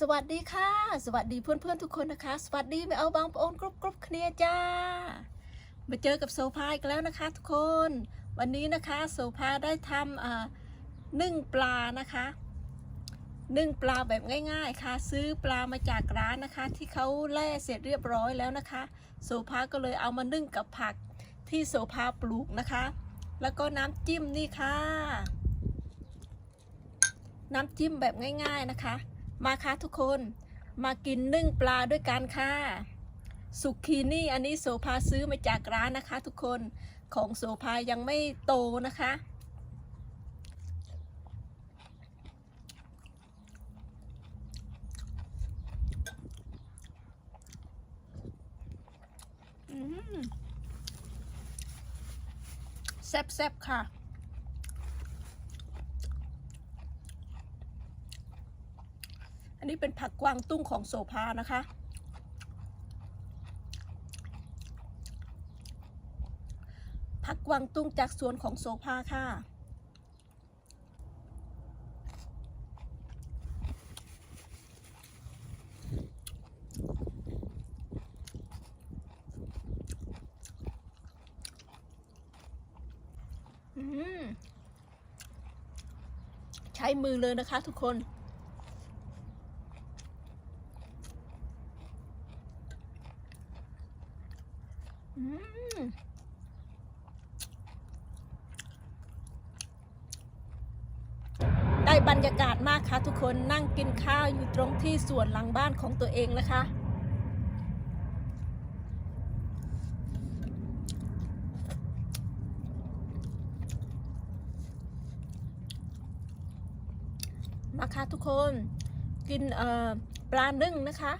สวัสดีค่ะ สวัสดีเพื่อนๆทุกคนนะคะ สวัสดีไม่เอาบางปอนกรุบกรุบเคลียจ้า มาเจอกับโซฟาอีกแล้วนะคะทุกคน วันนี้นะคะโซฟาได้ทำนึ่งปลานะคะนึ่งปลาแบบง่ายๆค่ะ ซื้อปลามาจากร้านนะคะ ที่เขาแล่เสร็จเรียบร้อยแล้วนะคะ โซฟาก็เลยเอามานึ่งกับผักที่โซฟาปลูกนะคะ แล้วก็น้ำจิ้มนี่ค่ะ น้ำจิ้มแบบง่าย ๆนะคะ มาค่ะทุกคนมากินนึ่งปลาด้วยกันค่ะสุกีนี่อันนี้โซภาซื้อมาจากร้านนะคะ ทุกคนของโซภายังไม่โตนะคะ แซ่บๆค่ะ นนี้เป็นผักกวางตุ้งของโซภานะคะ ผักกวางตุ้งจากสวนของโซภาค่ะ ใช้มือเลยนะคะทุกคน ได้บรรยากาศมากค่ะทุกคนนั่งกินข้าวอยู่ตรงที่สวนหลังบ้านของตัวเองนะคะมาค่ะทุกคนกินปลานึ่งนะคะ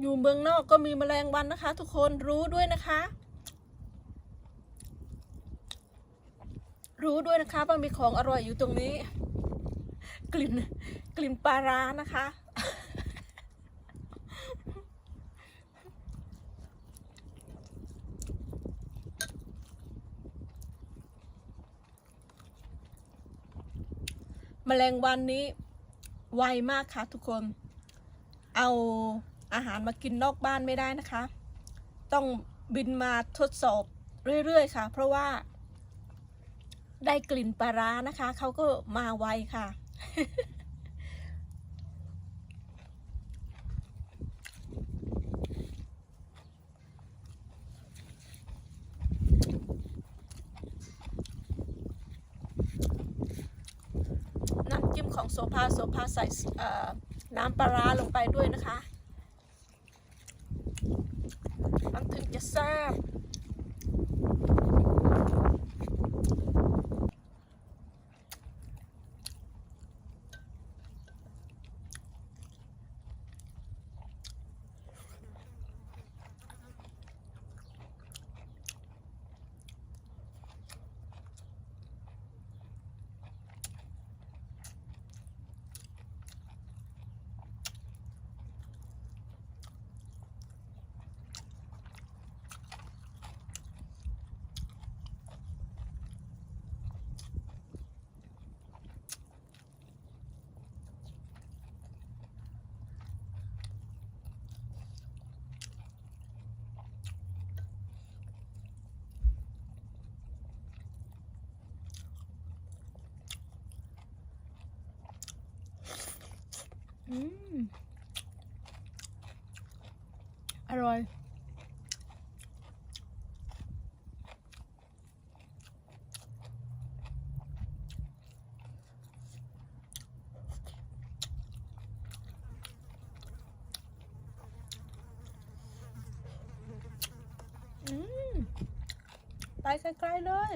อยู่เมืองนอกก็มีแมลงวันนะคะ ทุกคนรู้ด้วยนะคะ รู้ด้วยนะคะว่ามีของอร่อยอยู่ตรงนี้ กลิ่นกลิ่นปลาร้านะคะ แมลงวันนี้ไวมากค่ะทุกคน เอาอาหารมากินนอกบ้านไม่ได้นะคะ ต้องบินมาทดสอบเรื่อยๆค่ะ เพราะว่า ได้กลิ่นปลาร้านะคะ เขาก็มาไวค่ะ ของโซภาโซภาใส่น้ำปลาร้าลงไปด้วยนะคะ มันถึงจะแซ่บ อืมอร่อยอืมไปไกลๆเลย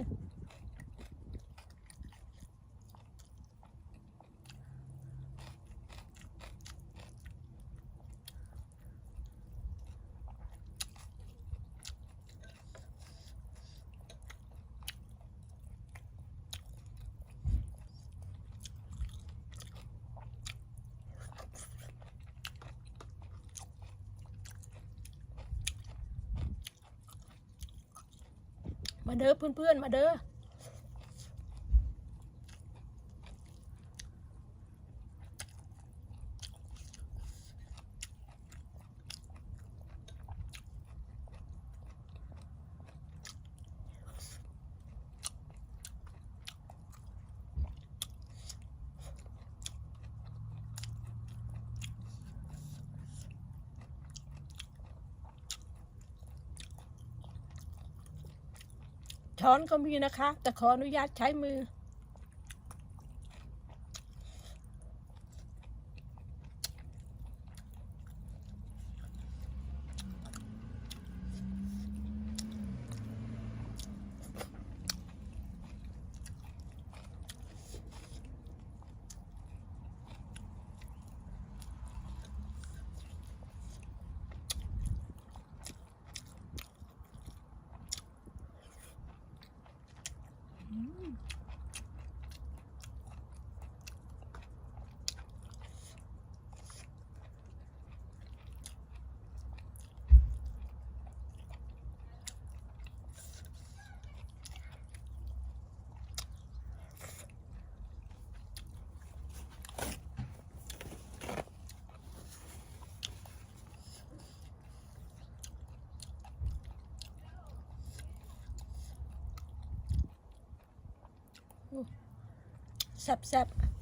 มาเด้อเพื่อนๆ มาเด้อ ช้อนก็มีนะคะ แต่ขออนุญาตใช้มือ แซ่บๆ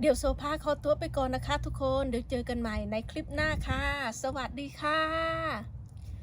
เดี๋ยวโซภาขอตัวไปก่อนนะคะทุกคน เดี๋ยวเจอกันใหม่ในคลิปหน้าค่ะ สวัสดีค่ะ